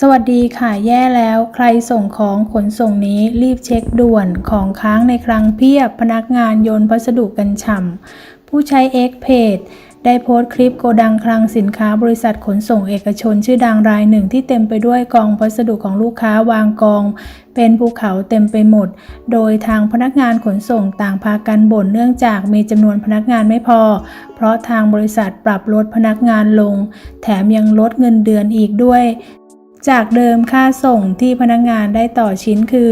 สวัสดีค่ะแย่แล้วใครส่งของขนส่งนี้รีบเช็คด่วนของค้างในคลังเพียบพนักงานโยนพัสดุกันฉ่ำผู้ใช้ X Page ได้โพสต์คลิปโกดังคลังสินค้าบริษัทขนส่งเอกชนชื่อดังรายหนึ่งที่เต็มไปด้วยกองพัสดุของลูกค้าวางกอง เป็นภูเขาเต็มไปหมด โดยทางพนักงานขนส่งต่างพากันบ่นเนื่องจากมีจำนวนพนักงานไม่พอ เพราะทางบริษัทปรับลดพนักงานลง แถมยังลดเงินเดือนอีกด้วย จากเดิมค่าส่งที่พนักงานได้ต่อชิ้นคือ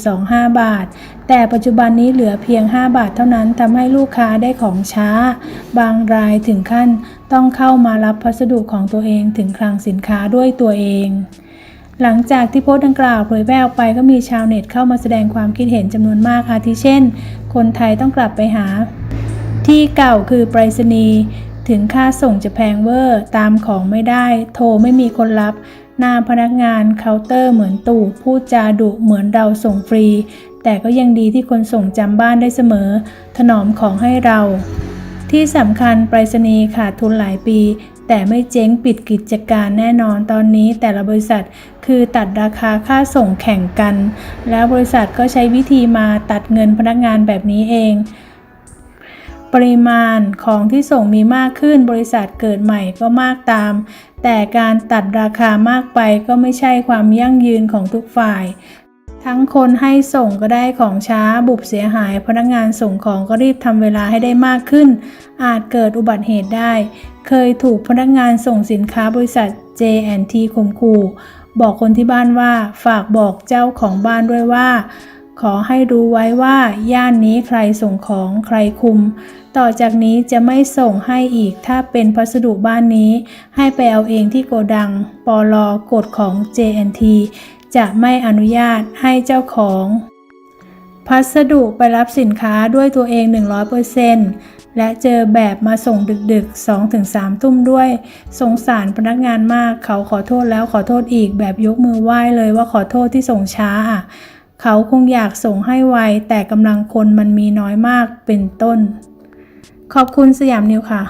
7.25 บาท แต่ปัจจุบันนี้เหลือเพียง 5 บาทเท่านั้นทำให้ลูกค้าได้ของช้า บางรายถึงขั้นต้องเข้ามารับพัสดุของตัวเองถึงคลังสินค้าด้วยตัวเองหลังจากที่โพสต์ดังกล่าวเผยแพร่ออกไปก็มีชาวเน็ตเข้ามาแสดงความคิดเห็นจำนวนมากอาทิเช่น คนไทยต้องกลับไปหา ที่เก่าคือไปรษณีย์ถึงค่าส่งจะแพงเวอร์ ตามของไม่ได้ โทรไม่มีคนรับ หน้าพนักงานเคาน์เตอร์เหมือนตู่พูดจาดุเหมือนเราส่งฟรี แต่ก็ยังดีที่คนส่งจำบ้านได้เสมอ ถนอมของให้เรา ที่สำคัญไปรษณีย์ขาดทุนหลายปี แต่ไม่เจ๊งปิดกิจการแน่นอนตอนนี้แต่ละบริษัทคือตัดราคาค่าส่งแข่งกัน แล้วบริษัทก็ใช้วิธีมาตัดเงินพนักงานแบบนี้เอง ปริมาณของที่ส่งมีมากขึ้นบริษัทเกิดใหม่ก็มากตาม แต่การตัดราคามากไปก็ไม่ใช่ความยั่งยืนของทุกฝ่าย ทั้งคนให้ส่งก็ได้ของช้าบุบเสียหาย พนักงานส่งของก็รีบทำเวลาให้ได้มากขึ้น อาจเกิดอุบัติเหตุได้ เคยถูกพนักงานส่งสินค้าบริษัท J&T ข่มขู่บอกคนที่บ้านว่าฝากบอกเจ้าของบ้านด้วยว่า ขอให้รู้ไว้ว่าย่านนี้ใครส่งของใครคุม ต่อจากนี้จะไม่ส่งให้อีกถ้าเป็นพัสดุบ้านนี้ ให้ไปเอาเองที่โกดัง ปลอกฎของ JNT จะไม่อนุญาตให้เจ้าของ พัสดุไปรับสินค้าด้วยตัวเอง 100%และเจอแบบมาส่งดึกๆ 2-3 ทุ่มด้วย สงสารพนักงานมากเขาขอโทษแล้วขอโทษอีกแบบยกมือไหว้เลยว่าขอโทษที่ส่งช้าอะ เขาคงอยากส่งให้ไว แต่กำลังคนมันมีน้อยมากเป็นต้น ขอบคุณสยามนิวค่ะ